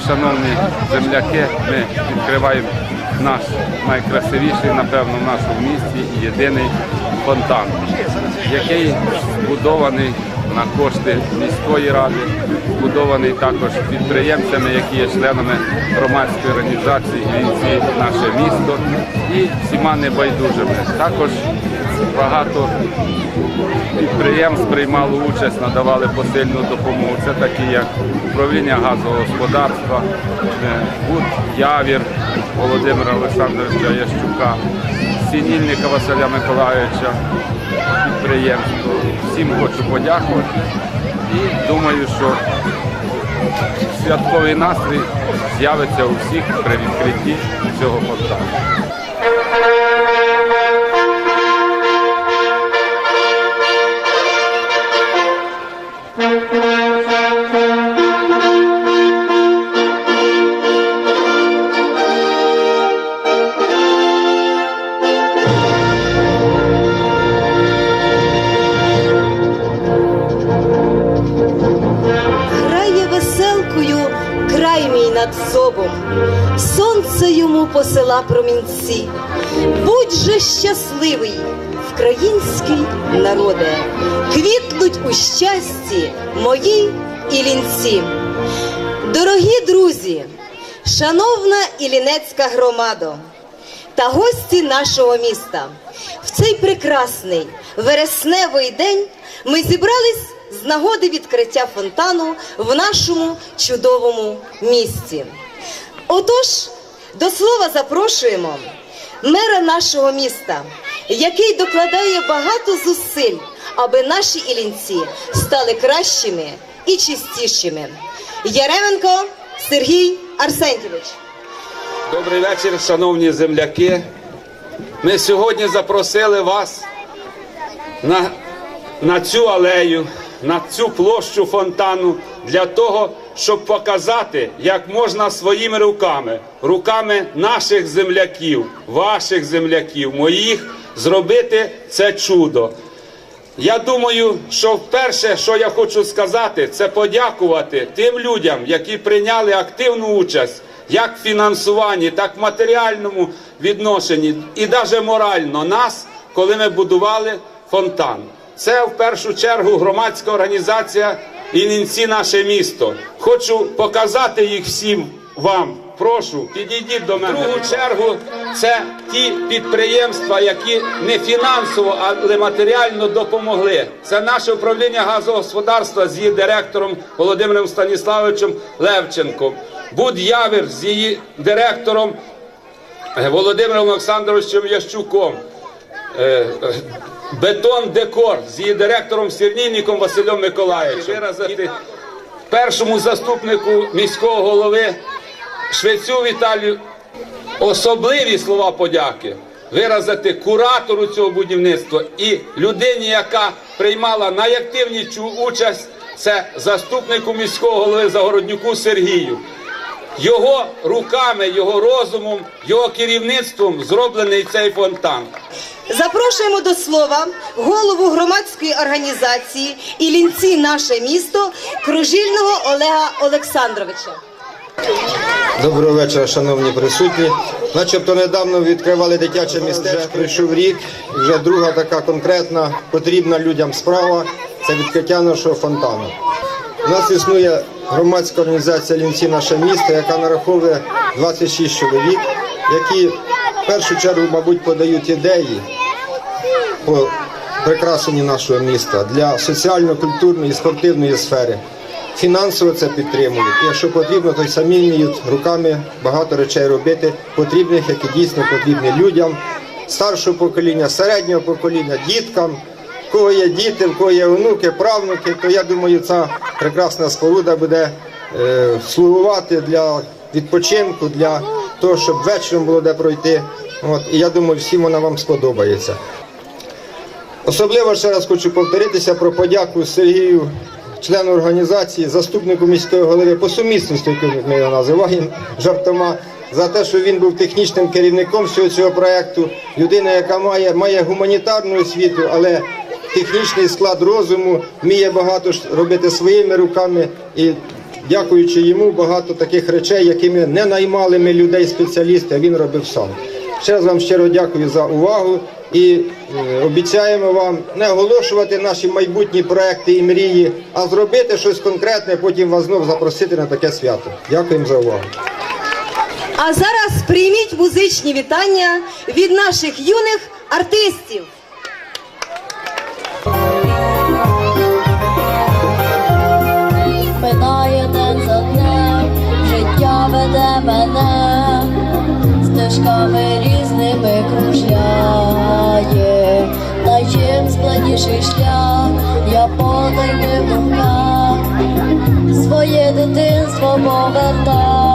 сьогодні, шановні земляки, ми відкриваємо наш найкрасивіший, напевно, в нашому місті і єдиний фонтан, який збудований на кошти міської ради, збудований також підприємцями, які є членами громадської організації «Вінці наше місто і всіма небайдужими. Також багато підприємств приймало участь, надавали посильну допомогу. Це такі, як управління газового господарства, е, Буд Явір Володимира Олександровича Ящука, Сінільника Василя Миколайовича, підприємство. Всім хочу подякувати і думаю, що святковий настрій з'явиться у всіх при відкритті цього фонтану. Посила промінці. Будь же щасливий, український народе, квітнуть у щасті мої ілінці. Дорогі друзі, шановна Ілінецька громада та гості нашого міста. В цей прекрасний вересневий день ми зібрались з нагоди відкриття фонтану в нашому чудовому місті. Отож, до слова запрошуємо мера нашого міста, який докладає багато зусиль, аби наші ілінці стали кращими і чистішими. Яременко Сергій Арсентьович. Добрий вечір, шановні земляки. Ми сьогодні запросили вас на, на цю алею, на цю площу фонтану для того, щоб показати, як можна своїми руками, руками наших земляків, ваших земляків, моїх, зробити це чудо. Я думаю, що вперше, що я хочу сказати, це подякувати тим людям, які прийняли активну участь як в фінансуванні, так в матеріальному відношенні і навіть морально нас, коли ми будували фонтан. Це в першу чергу громадська організація Інінці наше місто. Хочу показати їх всім вам. Прошу, підійдіть до мене. В другу чергу це ті підприємства, які не фінансово, але матеріально допомогли. Це наше управління газового господарства з її директором Володимиром Станіславовичем Левченком. Буд'явір з її директором Володимиром Олександровичем Ящуком. Е, е, Бетон Декор з її директором Сірнійником Василем Миколаївичем. Виразити першому заступнику міського голови Швецю Віталію особливі слова подяки виразити куратору цього будівництва і людині, яка приймала найактивнішу участь, це заступнику міського голови Загороднюку Сергію. Його руками, його розумом, його керівництвом зроблений цей фонтан. Запрошуємо до слова голову громадської організації Ілінці наше місто Кружільного Олега Олександровича. Доброго вечора, шановні присутні. Начебто недавно відкривали дитяче містечко. Прийшов рік, вже друга така конкретна потрібна людям справа це відкриття нашого фонтану. У нас існує громадська організація Лінці наше місто, яка нараховує 26 чоловік, які в першу чергу, мабуть, подають ідеї по прикрашенні нашого міста для соціально-культурної і спортивної сфери. Фінансово це підтримують. Якщо потрібно, то й самі вміють руками багато речей робити, потрібних, які дійсно потрібні людям, старшого покоління, середнього покоління, діткам. В кого є діти, в кого є онуки, правнуки, то я думаю, ця прекрасна споруда буде е, слугувати для відпочинку, для того, щоб вечором було де пройти. От, і я думаю, всім вона вам сподобається. Особливо ще раз хочу повторитися про подяку Сергію, члену організації, заступнику міської голови по сумісництву, як ми його називаємо жартома, за те, що він був технічним керівником всього цього проєкту, Людина, яка має має гуманітарну освіту, але технічний склад розуму вміє багато робити своїми руками і. Дякуючи йому багато таких речей, якими не наймали ми людей спеціалістів, він робив сам. Ще раз вам щиро дякую за увагу і е, обіцяємо вам не оголошувати наші майбутні проекти і мрії, а зробити щось конкретне. Потім вас знов запросити на таке свято. Дякуємо за увагу. А зараз прийміть музичні вітання від наших юних артистів. Питає день за днем, життя веде мене стежками різними кружляє, та складніший шлях, я подай в думках, своє дитинство повертаю.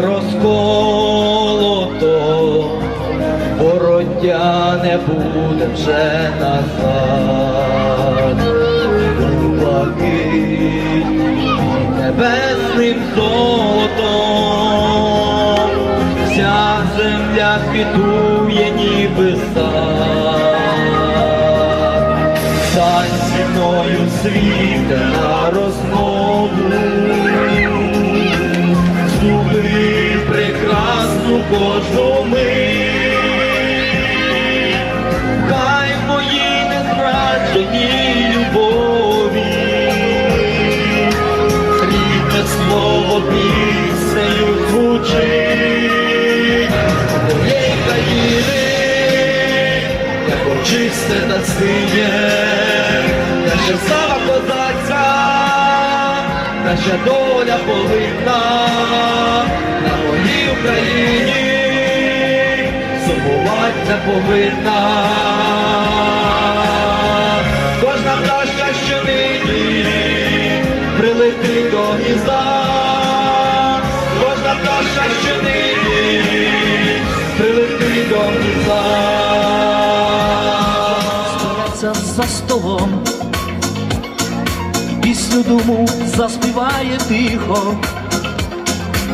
розколото, бороття не буде вже назад, блакить небесним золотом, вся земля квітує ніби сад, Стань зі мною світа розмов. кожну ми, хай мої моїй незрадженій любові, рідне слово піснею звучить, моєї країни, як чисте насилля, наша слава козацька, наша доля повинна. Повинна. Кожна пташка, що нині прилетить до гнізда, кожна пташка, що нині прилетить до гнізда. Збереться за столом, пісню думу заспіває тихо,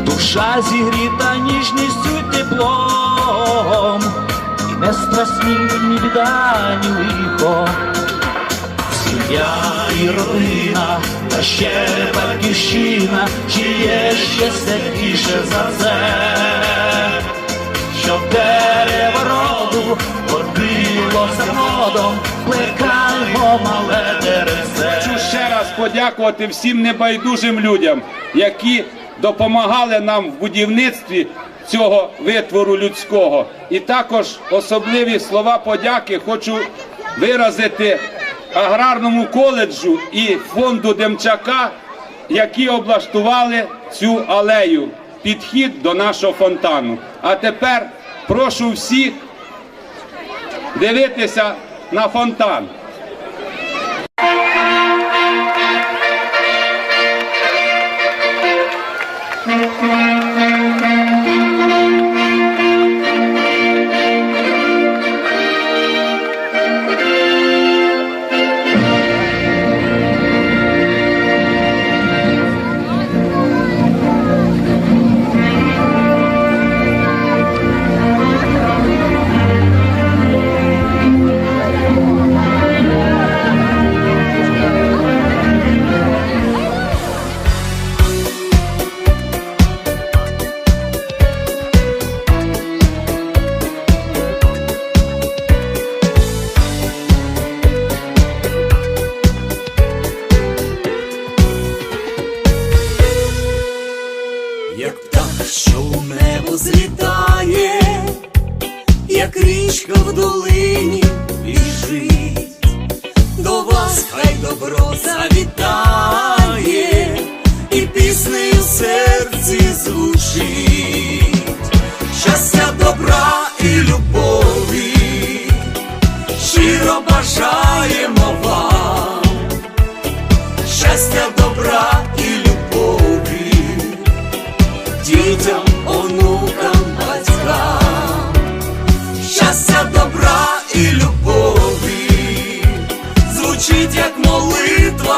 душа зігріта ніжністю теплом, не страсні ні біда, ні лихо. Сім'я і родина, та ще батьківщина, чи є ще святіше за це, щоб дерево роду родилося родом, плекаймо мале деревце. Хочу ще раз подякувати всім небайдужим людям, які допомагали нам в будівництві цього витвору людського. І також особливі слова подяки хочу виразити аграрному коледжу і фонду Демчака, які облаштували цю алею, підхід до нашого фонтану. А тепер прошу всіх дивитися на фонтан. серці звучить, щастя, добра і любові, щиро бажаємо вам, щастя, добра і любові дітям, онукам, батькам, щастя, добра і любові, звучить як молитва